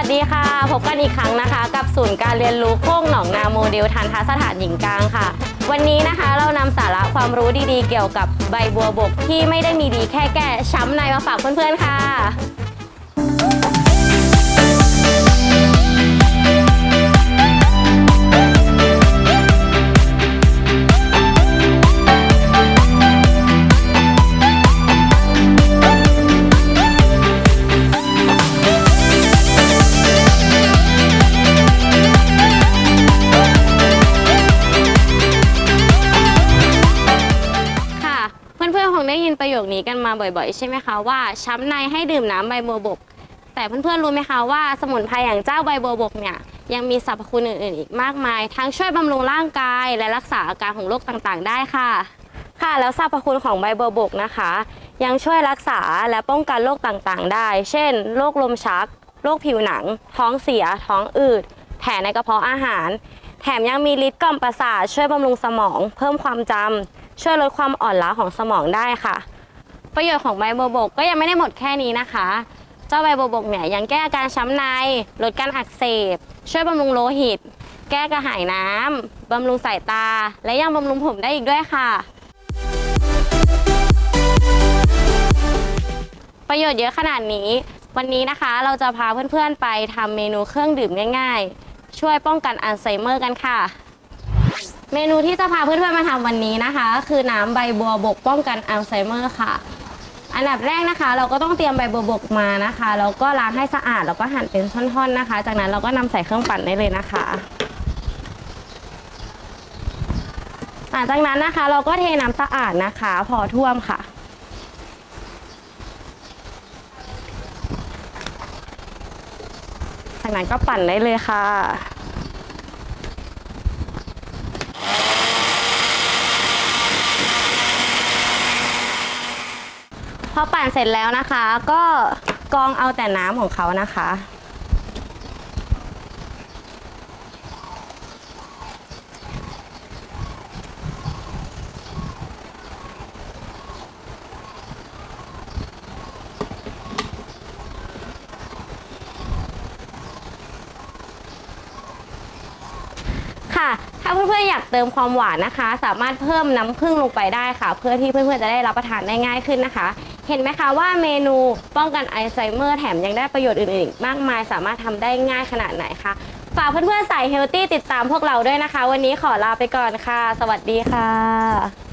วัสดีค่ะ พบกันอีกครั้งนะคะ กับศูนย์การเรียนรู้โค้งหนองนาโมเดลทันทสถานหญิงกลางค่ะ วันนี้นะคะเรานำสาระความรู้ดีๆ เกี่ยวกับใบบัวบกที่ไม่ได้มีดีแค่แก้ช้ำในมาฝากเพื่อนๆค่ะ เพื่อนๆคงได้ยินประโยคนี้กันมาบ่อยๆ ใช่ไหมคะว่าช้ำในให้ดื่มน้ำใบบัวบก แต่เพื่อนๆรู้ไหมคะว่าสมุนไพรอย่างเจ้าใบบัวบกเนี่ยยังมีสรรพคุณอื่นๆ อีกมากมาย ทั้งช่วยบำรุงร่างกาย และรักษาอาการของโรคต่างๆ ได้ค่ะ ค่ะแล้วสรรพคุณของใบบัวบกนะคะ ยังช่วยรักษาและป้องกันโรคต่างๆ ได้ เช่นโรคลมชักโรคผิวหนัง ท้องเสีย ท้องอืดแผลในกระเพาะอาหาร แถมยังมีฤทธิ์กล่อมประสาทช่วยบำรุงสมอง เพิ่มความจำ ช่วยลดความอ่อนล้าของสมองได้ค่ะ ประโยชน์ของใบบัวบกก็ยังไม่ได้หมดแค่นี้นะคะ เจ้าใบบัวบกเนี่ยยังแก้อาการช้ำใน ลดการอักเสบ ช่วยบำรุงโลหิต แก้กระหายน้ำบำรุงสายตา และยังบำรุงผมได้อีกด้วยค่ะ ประโยชน์เยอะขนาดนี้ วันนี้นะคะเราจะพาเพื่อนๆไปทำเมนูเครื่องดื่มง่ายๆ ช่วยป้องกันอัลไซเมอร์กันค่ะ เมนูที่จะพาเพื่อนๆมาทำวันนี้นะคะ คือน้ำใบบัวบกป้องกันอัลไซเมอร์ค่ะ อันดับแรกนะคะ เราก็ต้องเตรียมใบบัวบกมานะคะแล้วก็ล้างให้สะอาดแล้วก็หั่นเป็นท่อนๆนะคะ จากนั้นเราก็นำใส่เครื่องปั่นได้เลยนะคะหลังจากนั้นนะคะ เราก็เทน้ำสะอาดนะคะ พอท่วมค่ะจากนั้นก็ปั่นได้เลยค่ะ อปั่นเสร็จแล้วนะคะ ก็กรองเอาแต่น้ำของเขานะคะ ค่ะ ถ้าเพื่อนๆอยากเติมความหวานนะคะ สามารถเพิ่มน้ำผึ้งลงไปได้ค่ะ เพื่อที่เพื่อนๆจะได้รับประทานได้ง่ายขึ้นนะคะ เห็นไหมคะว่าเมนูป้องกันอัลไซเมอร์แถมยังได้ประโยชน์อื่นๆอีกมากมาย สามารถทำได้ง่ายขนาดไหนคะฝากเพื่อนๆใส่เฮลตี้ติดตามพวกเราด้วยนะคะ วันนี้ขอลาไปก่อนค่ะ สวัสดีค่ะ